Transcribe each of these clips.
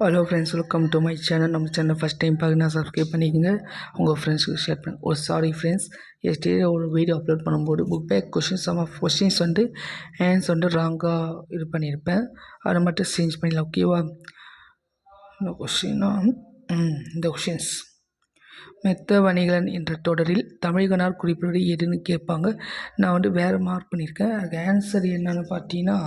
Hello friends welcome to my channel நம்ம channel first time பார்க்கணும் subscribe பண்ணிக்கோங்க. உங்கள் ஃப்ரெண்ட்ஸுக்கு ஷேர் பண்ணுங்க ஒரு சாரி ஃப்ரெண்ட்ஸ் எஸ்டே ஒரு வீடியோ அப்லோட் பண்ணும்போது book back questions some of questions வந்து ஆன்ஸ் வந்து ராங்காக இது பண்ணியிருப்பேன். அதை மட்டும் சேஞ்ச் பண்ணிடலாம் ஓகேவா இந்த கொஷினா இந்த கொஷின்ஸ் மெத்த வணிகன் என்ற தொடரில் தமிழகனார் குறிப்பிடுவது எதுன்னு கேட்பாங்க. நான் வந்து வேறு மார்க் பண்ணியிருக்கேன். அதுக்கு ஆன்சர் என்னென்னு பார்த்தீங்கன்னா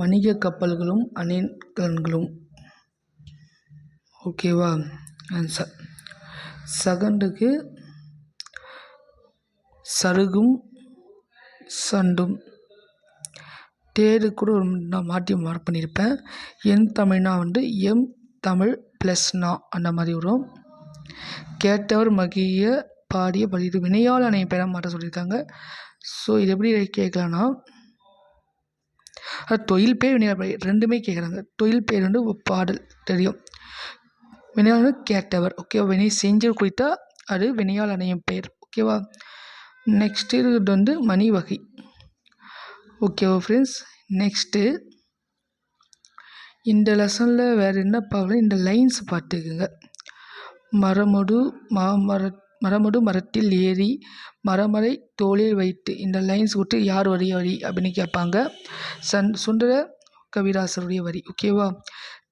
வணிக கப்பல்களும் அணிகலன்களும் ஓகேவா ஆன்சர் செகண்டுக்கு சருகும் சண்டும். தேடு கூட ஒரு நான் மாற்றி மார்க் பண்ணியிருப்பேன். என் தமிழ்னா வந்து எம் தமிழ் ப்ளஸ்னா அந்த மாதிரி வரும். கேட்டவர் மகிய பாடிய பதிவு வினையால் அணைய பெற மாட்ட சொல்லியிருக்காங்க. ஸோ இது எப்படி கேட்கலான்னா தொழில் பேர் வினையால் ரெண்டுமே கேட்குறாங்க தொழில் பேர் வந்து ஒரு பாடல் தெரியும். வினையால் கேட்டவர் ஓகேவா வினை செஞ்சு குறித்தா அது வினையால் அணையும் பெயர் ஓகேவா நெக்ஸ்ட்டு இது வந்து மணி வகை. ஓகேவா ஃப்ரெண்ட்ஸ் நெக்ஸ்ட்டு இந்த லெசனில் வேறு என்ன பார்க்கலாம்? இந்த லைன்ஸ் பார்த்துக்குங்க. மரமடு மாமர மரமடு மரத்தில் ஏறி மரமரை தோளில் வைத்து இந்த லைன்ஸ் விட்டு யார் வரி வரி அப்படின்னு கேட்பாங்க. சன் சுந்தர கவிராசருடைய வரி ஓகேவா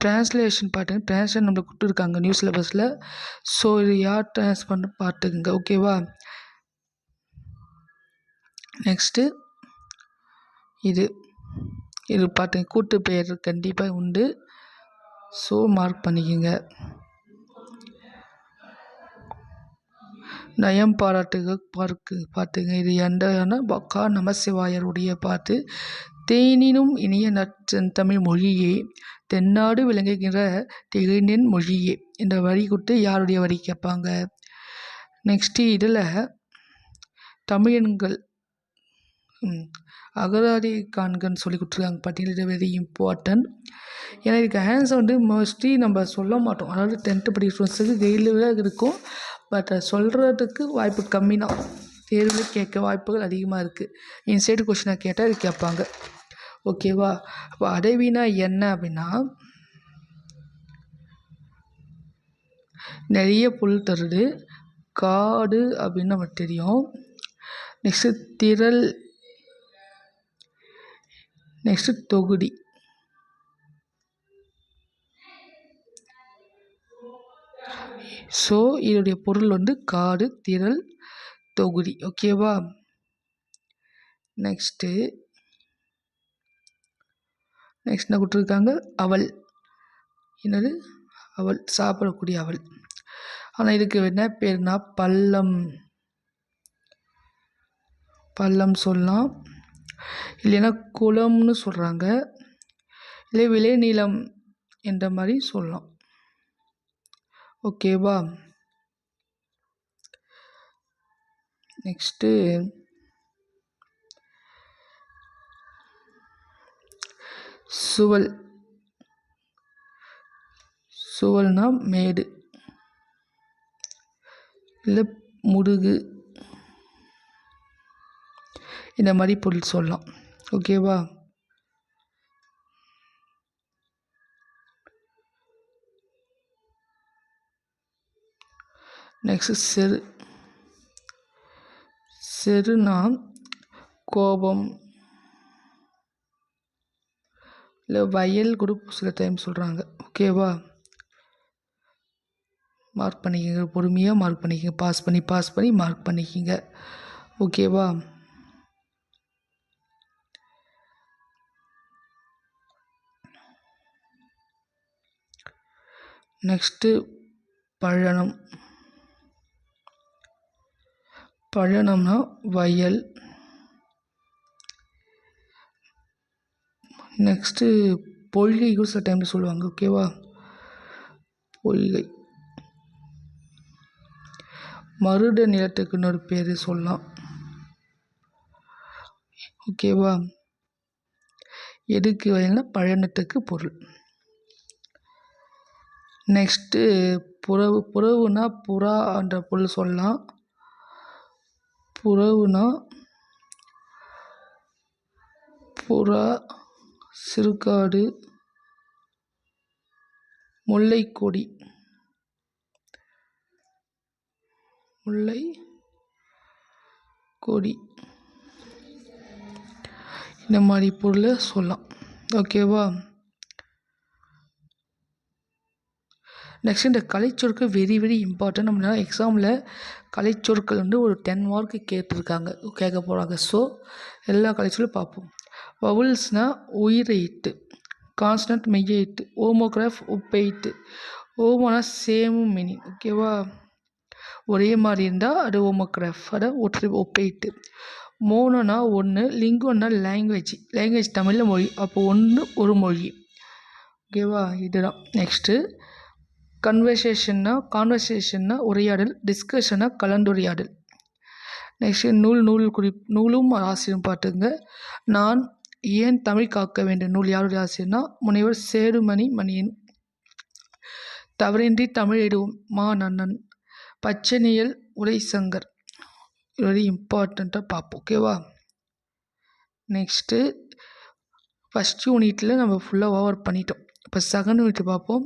ட்ரான்ஸ்லேஷன் பாட்டுங்க ட்ரான்ஸ்லேஷன் நம்மளுக்கு கொடுத்துருக்காங்க நியூஸ் சிலபஸில் ஸோ இது யார் டிரான்ஸ் பண்ண பார்த்துக்குங்க ஓகேவா நெக்ஸ்ட்டு இது இது பார்த்துங்க கூட்டு பெயர் கண்டிப்பாக உண்டு. ஸோ மார்க் பண்ணிக்கோங்க. நயம் பாராட்டுக பார்க்கு பார்த்துங்க. இது எந்த பக்கா நமசிவாயருடைய பாட்டு. தேனினும் இனிய நற்றமிழ் மொழியே தென்னாடு விளங்குகின்ற திகழ்நின் மொழியே என்ற வரி கொடுத்து யாருடைய வரி கேட்பாங்க? நெக்ஸ்ட்டு இதில் தமிழன்கள் அகராதி காண்கன்னு சொல்லி கொடுத்துருக்காங்க பார்த்தீங்கன்னா இது வெரி இம்பார்ட்டன்ட் ஏன்னா இதுக்கு ஆன்சர் வந்து மோஸ்ட்லி நம்ம சொல்ல மாட்டோம். அதாவது டென்த்து படிக்கிற ஸ்டூடெண்ட்ஸுக்கு கையில் இருக்கும். பட் uh, சொல்கிறதுக்கு வாய்ப்பு கம்மி தான். தேர்வில் கேட்க வாய்ப்புகள் அதிகமாக இருக்குது இன்சைடு கொஷினாக கேட்டால் இது கேட்பாங்க. ஓகேவா அப்போ அடைவினா என்ன அப்படின்னா நிறைய புல் தருது. காடு அப்படின்னு நமக்கு தெரியும். நெக்ஸ்ட்டு திரள் நெக்ஸ்ட்டு தொகுதி. ஸோ இதனுடைய பொருள் வந்து காடு திரள் தொகுதி. ஓகேவா நெக்ஸ்ட்டு நெக்ஸ்ட் என்ன கொடுத்துருக்காங்க? அவள் என்னது? அவள் சாப்பிடக்கூடிய அவள் ஆனால் இதுக்கு என்ன பேர்னா பள்ளம். பள்ளம் சொல்லலாம். இல்லைன்னா குளம்னு சொல்கிறாங்க இல்லை விளைநிலம் என்ற மாதிரி சொல்லலாம். ஓகேவா நெக்ஸ்ட்டு சுவல். சுவல்னா மேடு. இல்லை முடுகு. இந்த மாதிரி பொருள் சொல்லலாம். ஓகேவா நெக்ஸ்ட்டு செரு செருனா கோபம். இல்லை வயல் கூட சில டைம் சொல்கிறாங்க ஓகேவா மார்க் பண்ணிக்கோங்க. பொறுமையாக மார்க் பண்ணிக்கோங்க. பாஸ் பண்ணி பாஸ் பண்ணி மார்க் பண்ணிக்கோங்க. ஓகேவா நெக்ஸ்ட்டு பழனம். பழனம்னா வயல். நெக்ஸ்ட்டு பொய்கை சில டைமில் சொல்லுவாங்க ஓகேவா பொய்கை மருட நிலத்துக்கு இன்னொரு பேர் சொல்லலாம். ஓகேவா எதுக்கு வயல்னா பழனத்துக்கு பொருள். நெக்ஸ்ட்டு புறவு புறவுனா புறா என்ற பொருள் சொல்லலாம். புறவுனா புறா சிறுகாடு முல்லைக்கொடி. முல்லை கொடி இந்த மாதிரி பொருளை சொல்லலாம். ஓகேவா நெக்ஸ்ட் இந்த கலைச்சொற்கள் வெரி வெரி இம்பார்ட்டன்ட் நம்ம எக்ஸாமில் கலைச்சொற்கள் வந்து ஒரு டென் மார்க்கு கேட்டிருக்காங்க. கேட்க போகிறாங்க ஸோ எல்லா கலைச்சொல்லும் பார்ப்போம். வவுல்ஸ்னால் உயிரெயிட்டு கான்ஸ்டன்ட் மெய்யெயிட்டு ஓமோகிராஃப் உப்பெயிட்டு ஓமோனா சேமும் மீனிங் ஓகேவா ஒரே மாதிரி இருந்தால் அது ஓமோகிராஃப் அதை ஒற்றை ஒப்பெயிட்டு மோனோனா ஒன்று லிங்கோன்னா லாங்குவேஜ் லாங்குவேஜ் தமிழில் மொழி அப்போ ஒன்று ஒரு மொழி. ஓகேவா இதுதான். நெக்ஸ்ட்டு கன்வர்சேஷன்னா கான்வர்சேஷன்னா உரையாடல் டிஸ்கஷன்னா கலந்துரையாடல். நெக்ஸ்ட்டு நூல் நூல் குறி நூலும் ஆசிரியரும் பார்த்துங்க நான் ஏன் தமிழ் காக்க வேண்டும்? நூல் யாருடைய ஆசிரியர்னா முனைவர் சேருமணி மணியன். தவறின்றி தமிழ் இடுவோம். மா நன்னன். பச்சனியல் உரைசங்கர். வெரி இம்பார்ட்டண்ட்டாக பார்ப்போம் ஓகேவா நெக்ஸ்ட்டு ஃபஸ்ட் யூனிட்டில் நம்ம ஃபுல்லாக ஓவர் பண்ணிட்டோம். இப்போ செகண்ட் யூனிட் பார்ப்போம்.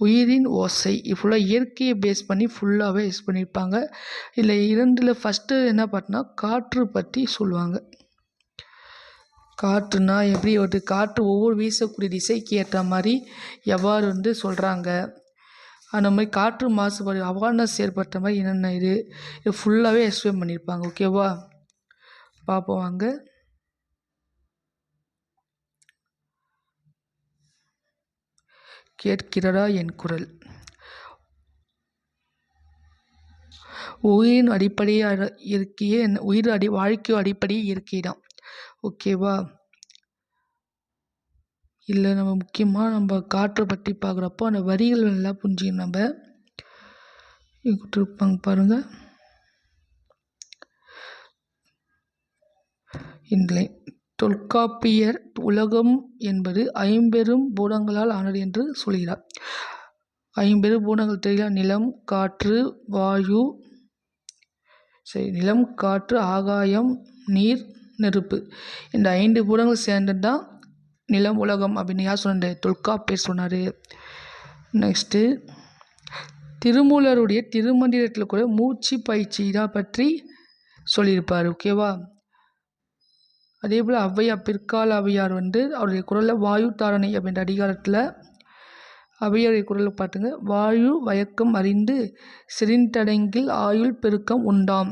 உயிரின் ஓசை. ஃபுல்லாக இயற்கையை பேஸ் பண்ணி ஃபுல்லாகவே யூஸ் பண்ணியிருப்பாங்க இதில் இரண்டில் ஃபஸ்ட்டு என்ன பார்த்தோன்னா காற்று பற்றி சொல்லுவாங்க. காற்றுனா எப்படி ஒரு காற்று ஒவ்வொரு வீசக்கூடிய திசைக்கு ஏற்ற மாதிரி எவ்வாறு வந்து சொல்கிறாங்க அந்த மாதிரி காற்று மாசுபாடு அவேர்னஸ் ஏற்பட்ட மாதிரி என்னென்ன இது? இது ஃபுல்லாகவே எக்ஸ்பிளைன் பண்ணியிருப்பாங்க ஓகேவா பார்ப்போம் வாங்க. கேட்கிறதா என் குரல்? உயிரின் அடிப்படையாக இருக்கையே உயிர் அடி வாழ்க்கை அடிப்படையே இயற்கை தான் ஓகேவா இல்லை நம்ம முக்கியமாக நம்ம காற்றை பற்றி பார்க்குறப்போ அந்த வரிகள் நல்லா புரிஞ்சு நம்ம. கொடுத்துருப்பாங்க பாருங்கள் இந்த தொல்காப்பியர் உலகம் என்பது ஐம்பெரும் பூதங்களால் ஆனது என்று சொல்கிறார். ஐம்பெரும் பூதங்கள் தெரியல நிலம் காற்று வாயு சரி நிலம் காற்று ஆகாயம் நீர் நெருப்பு. இந்த ஐந்து பூதங்கள் சேர்ந்தது தான் நிலம் உலகம் அப்படின்னு யார் சொன்னார் தொல்காப்பியர் சொன்னார். நெக்ஸ்ட்டு திருமூலருடைய திருமந்திரத்தில் கூட மூச்சு பயிற்சி இதை பற்றி சொல்லியிருப்பார். ஓகேவா அதே போல் ஔவையார் பிற்கால ஔவையார் வந்து அவருடைய குரலில் வாயு தாரணை அப்படின்ற அதிகாரத்தில் ஔவையாருடைய குரலில் பார்த்துங்க வாயு வயக்கம் அறிந்து செறிந்தடங்கில் ஆயுள் பெருக்கம் உண்டாம்.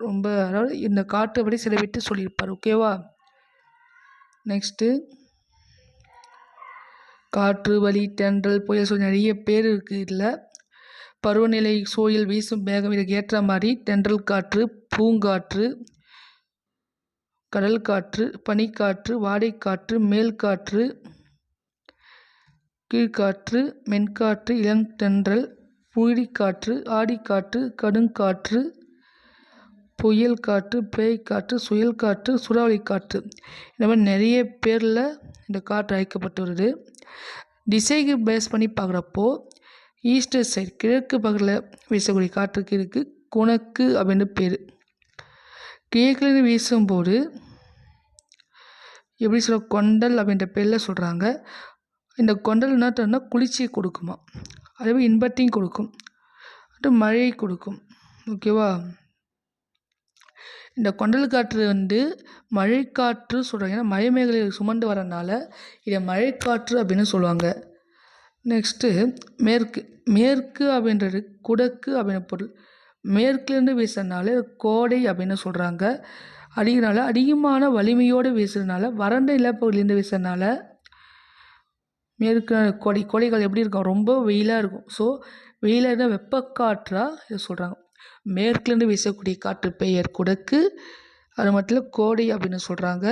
ரொம்ப அதாவது இந்த காற்று படி சிலவிட்டு சொல்லியிருப்பார் ஓகேவா நெக்ஸ்ட்டு காற்று வலி தென்றல் புயல் சொல்லி நிறைய பேர் இருக்குது இதில். பருவநிலை சூழல் வீசும் வேகம் இதுக்கு ஏற்ற மாதிரி தென்றல் காற்று பூங்காற்று கடல் காற்று பனிக்காற்று வாடைக்காற்று மேல் காற்று கீழ்காற்று மென்காற்று இளந்தென்றல் புழுதிக்காற்று ஆடிக்காற்று கடுங்காற்று புயல் காற்று பேய்க்காற்று சுயல் காற்று சூறாவளி காற்று இந்த மாதிரி நிறைய பேரில் இந்த காற்று அழைக்கப்பட்டு வருது. திசைக்கு பேஸ் பண்ணி பார்க்குறப்போ ஈஸ்டர் சைட் கிழக்கு பகலில் வீசக்கூடிய காற்றுக்கு இருக்குது குணக்கு அப்படின்னு பேர். கிழக்குலேருந்து வீசும்போது எப்படி சொல்ல கொண்டல் அப்படின்ற பேரில் சொல்கிறாங்க இந்த கொண்டல் என்ன தரும்னா குளிர்ச்சியை கொடுக்குமா. அதே மாதிரி இன்பத்தையும் கொடுக்கும். அப்புறம் மழையை கொடுக்கும். ஓகேவா இந்த கொண்டல் காற்று வந்து மழைக்காற்று சொல்கிறாங்க ஏன்னா மழை சுமந்து வரனால இதை மழைக்காற்று அப்படின்னு சொல்லுவாங்க. நெக்ஸ்ட்டு மேற்கு மேற்கு அப்படின்றது குடக்கு அப்படின்ற பொருள். மேற்குலேருந்து வீசுறதுனால கோடை அப்படின்னு சொல்கிறாங்க அடிக்கிறனால அதிகமான வலிமையோடு வீசுறதுனால வறண்ட நிலப்பகுதியிலேருந்து வீசுறதுனால மேற்கு கொடை கோடைகள் எப்படி இருக்கும்? ரொம்ப வெயிலாக இருக்கும். ஸோ வெயிலாக இருந்தால் வெப்பக்காற்றாக இதை சொல்கிறாங்க மேற்குலேருந்து வீசக்கூடிய காற்று பெயர் குடக்கு. அது மட்டும் இல்லை கோடை அப்படின்னு சொல்கிறாங்க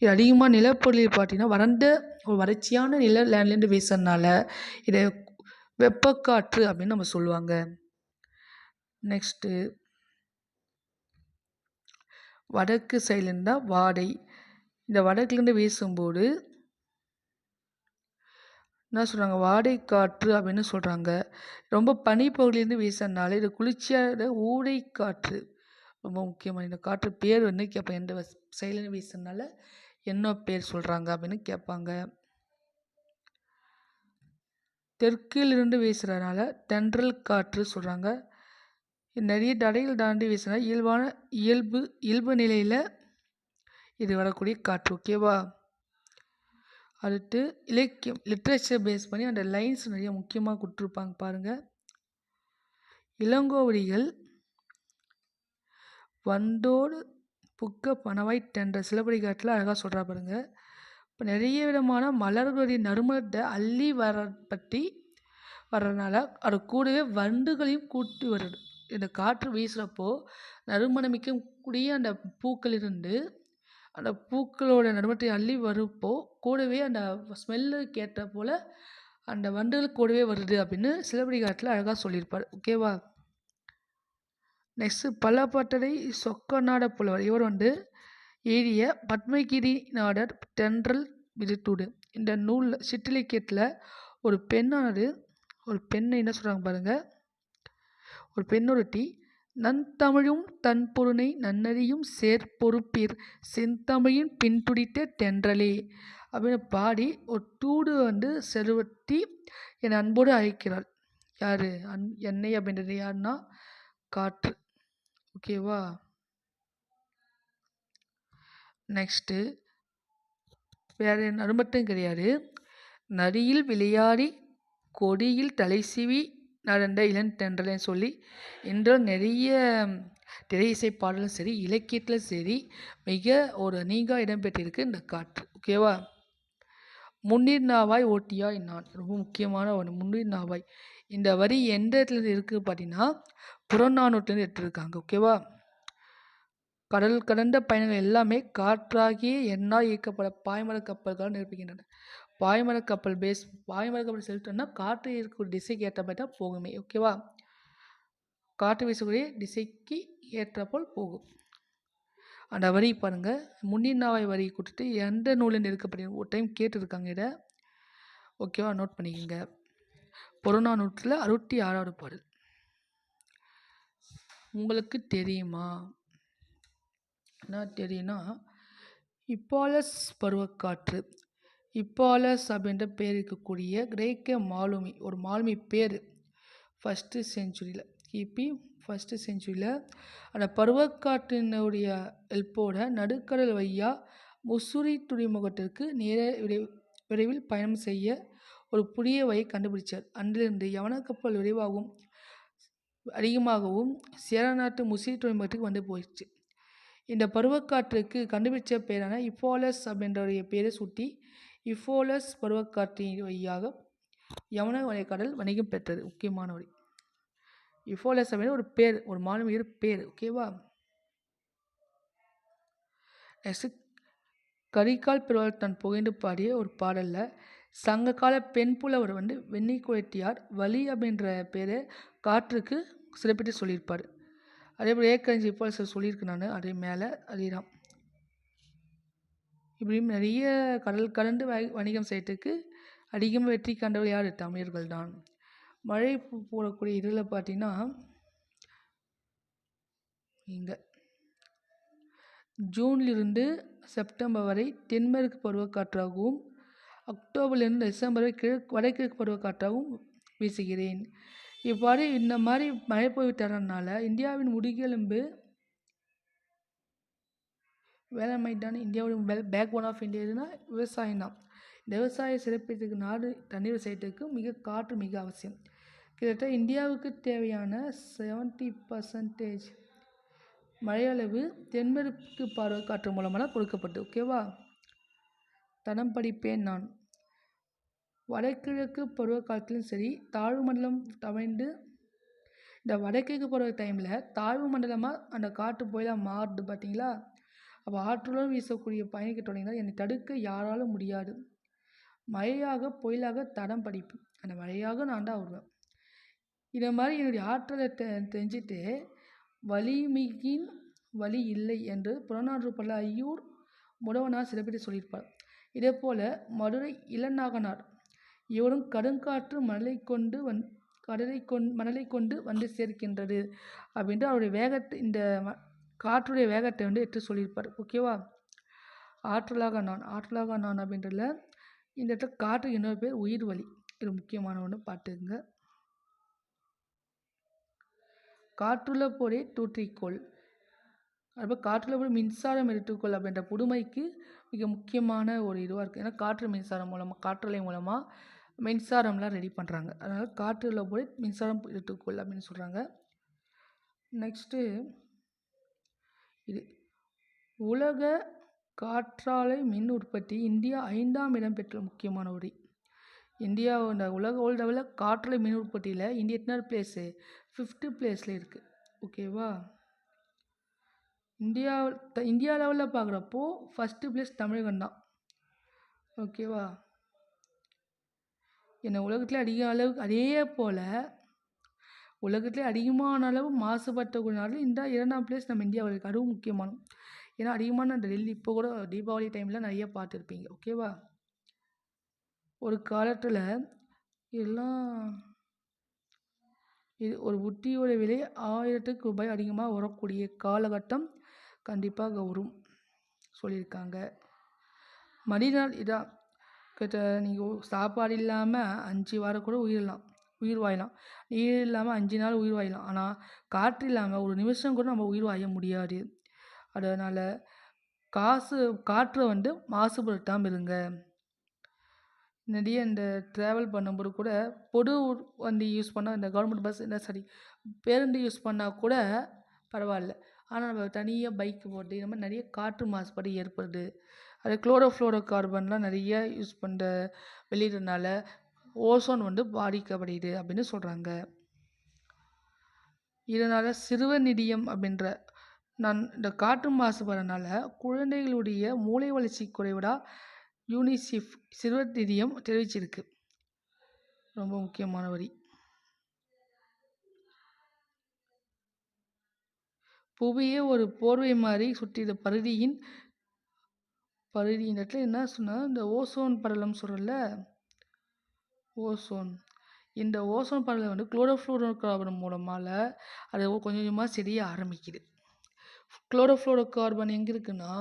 இது அதிகமாக நிலப்பகுதியில் பார்த்தீங்கன்னா வறண்ட ஒரு வறட்சியான நில லேண்ட்லேருந்து வீசுறதுனால இதை வெப்பக்காற்று அப்படின்னு நம்ம சொல்லுவாங்க. நெக்ஸ்ட்டு. வடக்கு சைட்லேருந்து தான் வாடை. இந்த வடக்குலேருந்து வீசும்போது என்ன சொல்கிறாங்க வாடை காற்று அப்படின்னு சொல்கிறாங்க ரொம்ப பனிப்பகுதியிலேருந்து வீசுறதுனால இது குளிர்ச்சியாக ஊடை காற்று. ரொம்ப முக்கியமான இந்த காற்று பேர் வந்து கேட்பேன் எந்த சைட்லேருந்து வீசுறதுனால என்ன பேர் சொல்கிறாங்க அப்படின்னு கேட்பாங்க தெற்கிலிருந்து வீசுகிறதுனால தென்றல் காற்று சொல்கிறாங்க நிறைய தடைகள் தாண்டி வீசினா இயல்பான இயல்பு இயல்பு நிலையில் இது வரக்கூடிய காற்று ஓகேவா அடுத்து இலக்கியம் லிட்ரேச்சர் பேஸ் பண்ணி அந்த லைன்ஸ் நிறைய முக்கியமாக கொடுத்துருப்பாங்க பாருங்கள் இளங்கோவடிகள் வந்தோடு புக்க பணவாய் தென்ற சிலப்படி காட்டில் அழகாக சொல்கிறா பாருங்க. இப்போ நிறைய விதமான மலர்களுடைய நறுமணத்தை அள்ளி வர பற்றி வர்றதுனால அது கூடவே வண்டுகளையும் கூட்டி வருது. இந்த காற்று வீசுகிறப்போ நறுமணமிக்க கூடிய அந்த பூக்களிலிருந்து அந்த பூக்களோட நறுமணத்தை அள்ளி வரப்போ கூடவே அந்த ஸ்மெல்லுக்கு ஏற்ற போல் அந்த வண்டுகள் கூடவே வருது அப்படின்னு சிலப்படி காட்டில் அழகாக சொல்லியிருப்பார் ஓகேவா நெக்ஸ்ட்டு பல்லப்பட்டடை சொக்கநாட புலவர். இவர் வந்து எழுதிய பத்மகிரி நாடர் தென்றல் விருட்டுடு இந்த நூலில் சிற்றிலக்கியத்தில் ஒரு பெண்ணானது ஒரு பெண்ணை என்ன சொல்கிறாங்க பாருங்கள் ஒரு பெண்ணொருத்தி நன்தமிழும் தன்பொருணை நன்னறியும் சேர்ப்பொறுப்பீர் செந்தமிழின் பின்துடித்த தென்றலே அப்படின்னு பாடி ஒரு தூடு வந்து செருவட்டி என் அன்போடு அழைக்கிறாள். யார்? அன் என்னை அப்படின்றது யாருன்னா காற்று. ஓகேவா நெக்ஸ்ட்டு வேறு அது மட்டும் கிடையாது. நரியில் விளையாடி கொடியில் தலை சிவி நடந்த இளந்தென்றல்னு சொல்லி இன்றும் நிறைய திரை இசை பாடலும் சரி இலக்கியத்திலும் சரி மிக ஒரு நீங்கா இடம்பெற்றிருக்கு இந்த காற்று. ஓகேவா முன்னீர் நாவாய் ஓட்டியாய் நான். ரொம்ப முக்கியமான ஒன்று முன்னீர் நாவாய் இந்த வரி எந்த இடத்துல இருக்குது பார்த்தீங்கன்னா புறநானூற்றுலேருந்து எடுத்துருக்காங்க. ஓகேவா கடல் கடந்த பயணங்கள் எல்லாமே காற்றாகிய எண்ணாய் இயக்கப்பட பாய்மர கப்பல்களால் நிரப்புகின்றன. பாய்மர கப்பல் பேஸ் பாய்மர கப்பல் செலுத்தணும்னா காற்று இருக்கக்கூடிய திசைக்கு ஏற்ற மாதிரி தான் போகுமே ஓகேவா காற்று வீசக்கூடிய திசைக்கு ஏற்றப்போல் போகும். அந்த வரி பாருங்கள் முன்னின்னாவாய் வரி கொடுத்துட்டு எந்த நூலில் எடுக்கப்படி ஒரு டைம் கேட்டிருக்காங்க இதை. ஓகேவா நோட் பண்ணிக்கோங்க. புறநானூற்றில் அறுபத்தி ஆறாவது பாடல். உங்களுக்கு தெரியுமா? என்ன தெரியும்னா இப்பாலஸ் பருவக்காற்று இப்பாலஸ் அப்படின்ற பேர் இருக்கக்கூடிய கிரேக்க மாலுமி ஒரு மாலுமி பேர் ஃபஸ்ட்டு செஞ்சுரியில் கிபி ஃபஸ்ட்டு செஞ்சுரியில் அந்த பருவக்காற்றினுடைய ஹெல்ப்போட நடுக்கடல் வையா முசூரி துறைமுகத்திற்கு நேர விரை விரைவில் பயணம் செய்ய ஒரு புதிய வழியை கண்டுபிடிச்சார். அன்றிலிருந்து கப்பல் விரைவாகவும் அதிகமாகவும் சேர நாட்டு முசிறி துறைமுகத்துக்கு வந்து போயிடுச்சு இந்த பருவக்காற்றுக்கு கண்டுபிடிச்ச பெயரான இஃபோலஸ் அப்படின்றடைய பெயரை சுட்டி இஃபோலஸ் பருவக்காற்றின் வழியாக யமுனா கடல் வணிகம் பெற்றது. முக்கியமான வழி. இஃபோலஸ் அப்படின்னு ஒரு பேர் ஒரு மாலுமியர் பேர் ஓகேவா நெக்ஸ்ட் கரிகால் பெருவாள் தன் புகைந்து பாடிய ஒரு பாடலில் சங்ககால பெண் புலவர் வந்து வெண்ணி வலி அப்படின்ற பேரை காற்றுக்கு சிறப்பிட்டு சொல்லியிருப்பார். அதே போல் ஏக்கரஞ்சி இப்போ சொல்லியிருக்கேன் நான் அதே மேலே அதேதான். இப்படியும் நிறைய கடல் கடந்து வ வணிகம் செய்யறதுக்கு அதிகமாக வெற்றி கண்டவர் யார்? தமிழர்கள் தான். மழை போடக்கூடிய இதில் பார்த்தீங்கன்னா இங்கே. ஜூன்லிருந்து செப்டம்பர் வரை தென்மேற்கு பருவக்காற்றாகவும் அக்டோபர்லேருந்து டிசம்பர் வரை கிழக்கு வடகிழக்கு பருவக்காற்றாகவும் வீசுகிறேன். இவ்வாறு இந்த மாதிரி மழை பொழிவு இந்தியாவின் முதுகெலும்பு வேளாண்மை தான் இந்தியாவோட பே பேக் போன் ஆஃப் இந்தியா எதுனா விவசாயம் தான் இந்த விவசாய சிறப்பிற்கு நாடு தண்ணீர் செய்யறதுக்கு மிக காற்று மிக அவசியம். கிட்டத்தட்ட இந்தியாவுக்கு தேவையான செவன்ட்டி பர்சன்டேஜ் மழையளவு தென்மேற்கு பார்வை காற்று மூலமாக கொடுக்கப்பட்டு ஓகேவா தனம் படிப்பேன் நான். வடகிழக்கு பருவ சரி தாழ்வு மண்டலம் தவழ்ந்து இந்த வடகிழக்கு பருவ டைமில் தாழ்வு மண்டலமாக அந்த காற்று புயலாக மாறுது பார்த்தீங்களா அப்போ ஆற்றுடன் வீசக்கூடிய பயணிக்க தொடங்கினால் என்னை தடுக்க யாராலும் முடியாது. மழையாக புயலாக தடம் படிப்பு. அந்த மழையாக நான் தான் வருவேன் இதை மாதிரி என்னுடைய ஆற்றலை தெ தெரிஞ்சுட்டு வலிமிகின் வழி இல்லை என்று புறநானூறு பல ஐயூர் முடவனார் சிறப்பிட்டு சொல்லியிருப்பார். இதே போல் மதுரை இளநாகனார் இவரும் கடுங்காற்று மணலை கொண்டு வந் கடலை கொண் மணலை கொண்டு வந்து சேர்க்கின்றது அப்படின்ட்டு அவருடைய வேகத்தை இந்த ம காற்றுடைய வேகத்தை வந்து எடுத்து சொல்லியிருப்பார். ஓகேவா ஆற்றலாக நான் ஆற்றலாக நான் அப்படின்றதுல இந்த இடத்துல காற்று இன்னொரு பேர் உயிர் வழி இது முக்கியமான ஒன்று பார்த்துக்குங்க. காற்றுள்ள போரே தூற்றிக்கோள் அப்போ காற்றுள்ள போய் மின்சாரம் எடுத்துக்கொள் அப்படின்ற புதுமைக்கு மிக முக்கியமான ஒரு இதுவாக இருக்குது ஏன்னா காற்று மின்சாரம் மூலமாக காற்றலை மூலமாக மின்சாரம்லாம் ரெடி பண்ணுறாங்க அதனால் காற்றில் போய் மின்சாரம் எடுத்துக்கொள் அப்படின்னு சொல்கிறாங்க நெக்ஸ்ட்டு இது உலக காற்றாலை மின் உற்பத்தி இந்தியா ஐந்தாம் இடம் பெற்ற முக்கியமான ஒரு இந்தியா இந்த உலக வேர்ல்டு லெவலில் காற்றாலை மின் உற்பத்தியில் இந்தியா எத்தனாவது பிளேஸு ஃபிஃப்த்து பிளேஸில் இருக்குது ஓகேவா இந்தியா த- இந்தியா லெவலில் பார்க்குறப்போ ஃபஸ்ட்டு பிளேஸ் தமிழகம் தான். ஓகேவா என்னை உலகத்தில் அதிக அளவு அதே போல் உலகத்திலே அதிகமான அளவு மாசுபட்ட நாடு இந்த இரண்டாம் பிளேஸ் நம்ம இந்தியாவில் இருக்குது அதுவும் முக்கியமானது ஏன்னா அதிகமான அந்த டெல்லி இப்போ கூட தீபாவளி டைமில் நிறைய பார்த்துருப்பீங்க. ஓகேவா ஒரு காலத்தில் எல்லாம் இது ஒரு புட்டியோட விலை ஆயிரத்துக்கு ரூபாய் அதிகமாக வரக்கூடிய காலகட்டம் கண்டிப்பாக வரும் சொல்லியிருக்காங்க. மனிதனால் இதான் கிட்ட நீங்கள் சாப்பாடு இல்லாமல் அஞ்சு வாரம் கூட உயிரலாம் உயிர் வாழலாம். நீர் இல்லாமல் அஞ்சு நாள் உயிர் வாழலாம். ஆனால் காற்று இல்லாமல் ஒரு நிமிஷம் கூட நம்ம உயிர் வாய முடியாது. அதனால் காசு காற்றை வந்து மாசுபடுத்தாமல் இருங்க நிறைய இந்த ட்ராவல் பண்ணும்போது கூட பொது வண்டி யூஸ் பண்ணால் இந்த கவர்மெண்ட் பஸ் என்ன சரி பேருந்து யூஸ் பண்ணால் கூட பரவாயில்ல. ஆனால் நம்ம தனியாக பைக் போட்டு இந்த மாதிரி நிறைய காற்று மாசுபாடு ஏற்படுது. அது குளோரோஃப்ளோரோ கார்பன்லாம் நிறைய யூஸ் பண்ணுற வெளியிடறதுனால ஓசோன் வந்து பாதிக்கப்படுது அப்படின்னு சொல்கிறாங்க இதனால் சிறுவநிதியம் அப்படின்ற நான் இந்த காற்று மாசுபடுறதுனால குழந்தைகளுடைய மூளை வளர்ச்சி குறைவிடா யூனிசெஃப் சிறுவர் நிதியம் தெரிவிச்சிருக்கு. ரொம்ப முக்கியமான வரி. புவியே ஒரு போர்வை மாதிரி சுற்றிய பருதியின் பகுதி. இந்த இடத்துல என்ன சொன்னால் இந்த ஓசோன் படலம் சொல்கிறல ஓசோன். இந்த ஓசோன் படலம் வந்து குளோரோஃப்ளோரோ கார்பன் மூலமாக அது கொஞ்சம் கொஞ்சமாக செடிய ஆரம்பிக்குது. குளோரோஃப்ளோரோ கார்பன் எங்கே இருக்குன்னா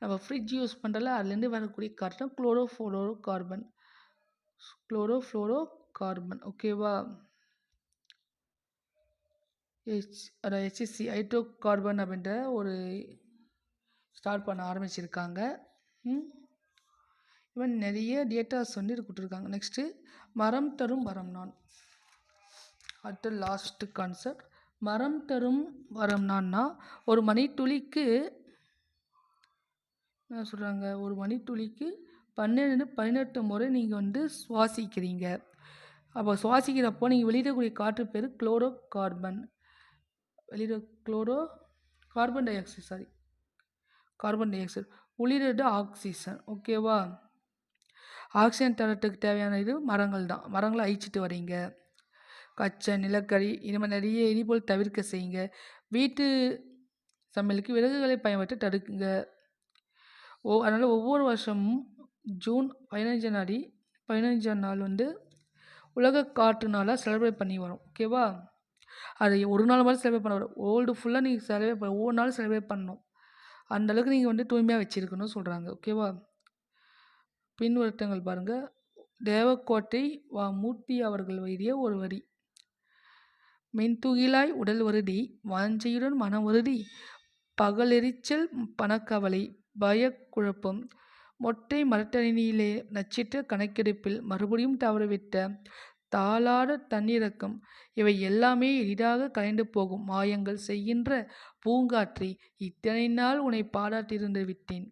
நம்ம ஃப்ரிட்ஜ் யூஸ் பண்ணுறல அதுலேருந்து வரக்கூடிய காற்று தான் குளோரோஃப்ளோரோ கார்பன் குளோரோஃப்ளோரோ கார்பன் ஓகேவா ஹெச் அதான் ஹெச்சிசி ஹைட்ரோ கார்பன் அப்படின்ற ஒரு ஸ்டார்ட் பண்ண ஆரம்பிச்சிருக்காங்க. இவன் நிறைய டேட்டாஸ் வந்து இது கொடுத்துருக்காங்க. நெக்ஸ்ட்டு மரம் தரும் வரம் நான். அடுத்த லாஸ்ட் கான்செப்ட் மரம் தரும் வரம் நான்னா ஒரு மணித்துளிக்கு என்ன சொல்கிறாங்க ஒரு மணித்துளிக்கு பன்னெண்டு பதினெட்டு முறை நீங்கள் வந்து சுவாசிக்கிறீங்க. அப்போ சுவாசிக்கிறப்போ நீங்கள் வெளியிடக்கூடிய காற்று பேர் குளோரோ கார்பன் வெளியிட chloro carbon dioxide sorry carbon dioxide உள்ளிடுறது oxygen ஓகேவா? ஆக்சிஜன் தரத்துக்கு தேவையான இது மரங்கள் தான். மரங்களை அழிச்சிட்டு வரீங்க கச்சை நிலக்கரி இனிமேல் நிறைய எரிபொருள் தவிர்க்க செய்யுங்க. வீட்டு சமையலுக்கு விறகுகளை பயன்படுத்த தடுக்குங்க. ஓ அதனால் ஒவ்வொரு வருஷமும் ஜூன் பதினஞ்சாம் நாடி பதினஞ்சாம் நாள் வந்து உலக காற்று நாளாக செலிப்ரேட் பண்ணி வரும் ஓகேவா? அது ஒரு நாள் மாதிரி செலிப்ரேட் பண்ண வரும். ஓல்டு ஃபுல்லாக நீங்கள் செலிப்ரேட் பண்ண ஒவ்வொரு நாளும் செலிப்ரேட் பண்ணணும். அந்தளவுக்கு நீங்கள் வந்து தூய்மையாக வச்சுருக்கணும்னு சொல்கிறாங்க ஓகேவா பின்வருத்தங்கள் பாருங்கள் தேவக்கோட்டை வா மூர்த்தி அவர்கள் எழுதிய ஒரு வரி. மின்துகிலாய் உடல் வருதி வாஞ்சையுடன் மன உறுதி பகலெரிச்சல் பணக்கவலை பயக்குழப்பம். மொட்டை மரட்டணியிலே நச்சிட்ட கணக்கெடுப்பில் மறுபடியும் தவறவிட்ட தாளாட தன்னிறக்கம் இவை எல்லாமே எளிதாக கலைந்து போகும் மாயங்கள் செய்கின்ற பூங்காற்றி. இத்தனை நாள் உன்னை பாராட்டியிருந்து விட்டேன்.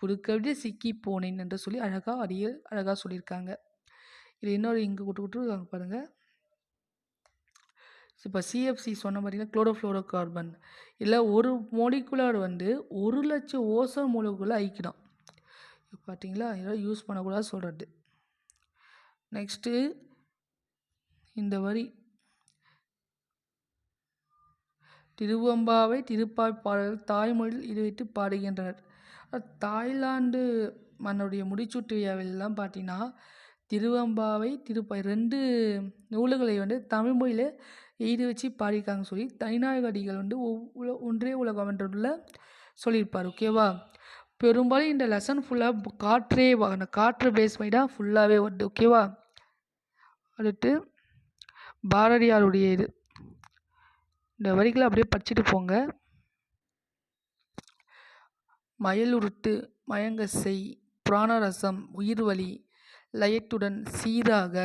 புதுக்கவிதை சிக்கி போனேன் என்று சொல்லி அழகாக அடியில் அழகாக சொல்லியிருக்காங்க. இது இன்னொரு இங்கே விட்டு விட்டுருக்காங்க பாருங்கள் இப்போ சிஎஃப்சி சொன்ன மாதிரினா குளோரோஃப்ளோரோ கார்பன் இல்லை ஒரு மொலிகுலர் வந்து ஒரு லட்சம் ஓசோன் மூலக்குள்ளே ஐக்கிடும் பார்த்தீங்களா இதெல்லாம் யூஸ் பண்ணக்கூடாது சொல்கிறது நெக்ஸ்ட்டு இந்த வரி. திருவம்பாவை திருப்பாய் பாடல்கள் தாய்மொழியில் இது வைத்து பாடுகின்றனர் தாய்லாந்து மன்னுடைய முடிச்சூட்டு விழாவிலெல்லாம் பார்த்தீங்கன்னா திருவம்பாவை திருப்பாய் ரெண்டு நூல்களை வந்து தமிழ் மொழியில் எழுதி வச்சு பாடியிருக்காங்கன்னு சொல்லி தனிநாயகடிகள் வந்து ஒவ்வொரு ஒன்றே உலகம் என்றுள்ள சொல்லியிருப்பார் ஓகேவா பெரும்பாலும் இந்த லெசன் ஃபுல்லாக காற்றே வ- அந்த காற்று பேஸ் பண்ணி தான் ஃபுல்லாகவே வருது ஓகேவா அடுத்து பாரதியாருடைய இது. இந்த வரிகளை அப்படியே படிச்சுட்டு போங்க. மயலுருட்டு மயங்க செய் பிராணரசம் உயிர்வலி லயத்துடன் சீராக.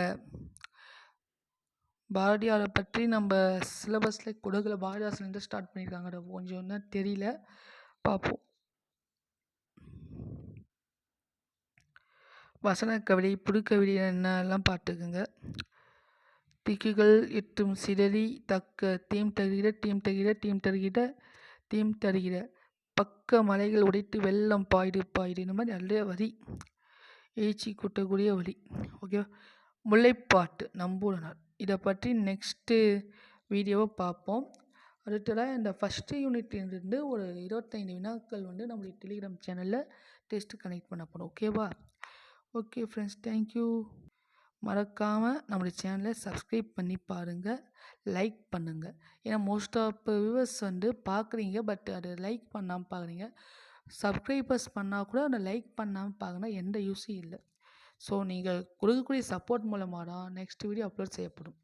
பாரதியாரை பற்றி நம்ம சிலபஸில் கொடுக்கல. பாரதிதாசன்லேருந்து ஸ்டார்ட் பண்ணியிருக்காங்க கொஞ்சம் தான் தெரியல. பார்ப்போம். வசன கவிதை புதுக்கவிதை என்னெல்லாம் பார்த்துக்குங்க. திக்குகள் எட்டும் சிதறி தக்க தீம் தருகிற டீம் தருகிற டீம் தருகிற தீம் தருகிற. பக்க மலைகள் உடைத்து வெள்ளம் பாயிடு பாயிடு இந்த மாதிரி நல்ல வரி எழுச்சி கூட்டக்கூடிய வழி. ஓகே முல்லைப்பாட்டு நம்பூரனார் இதை பற்றி நெக்ஸ்ட்டு வீடியோவை பார்ப்போம். அடுத்ததாக இந்த ஃபஸ்ட்டு யூனிட்லேருந்து ஒரு இருபத்தைந்து வினாக்கள் வந்து நம்மளுடைய டெலிகிராம் சேனலில் டெஸ்ட்டு கனெக்ட் பண்ண போகிறோம் ஓகேவா ஓகே ஃப்ரெண்ட்ஸ் தேங்க்யூ மறக்காமல் நம்மளுடைய சேனலை சப்ஸ்கிரைப் பண்ணி பாருங்கள் லைக் பண்ணுங்கள் ஏன்னா மோஸ்ட் ஆஃப் வியூவர்ஸ் வந்து பார்க்குறீங்க பட் அது லைக் பண்ணாமல் பார்க்குறீங்க சப்ஸ்கிரைபர்ஸ் பண்ணால் கூட அதை லைக் பண்ணாமல் பார்க்கணும் எந்த யூஸும் இல்லை. ஸோ நீங்கள் கொடுக்கக்கூடிய சப்போர்ட் மூலமாக தான் நெக்ஸ்ட் வீடியோ அப்லோட் செய்யப்படும்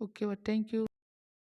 ஓகேவா தேங்க்யூ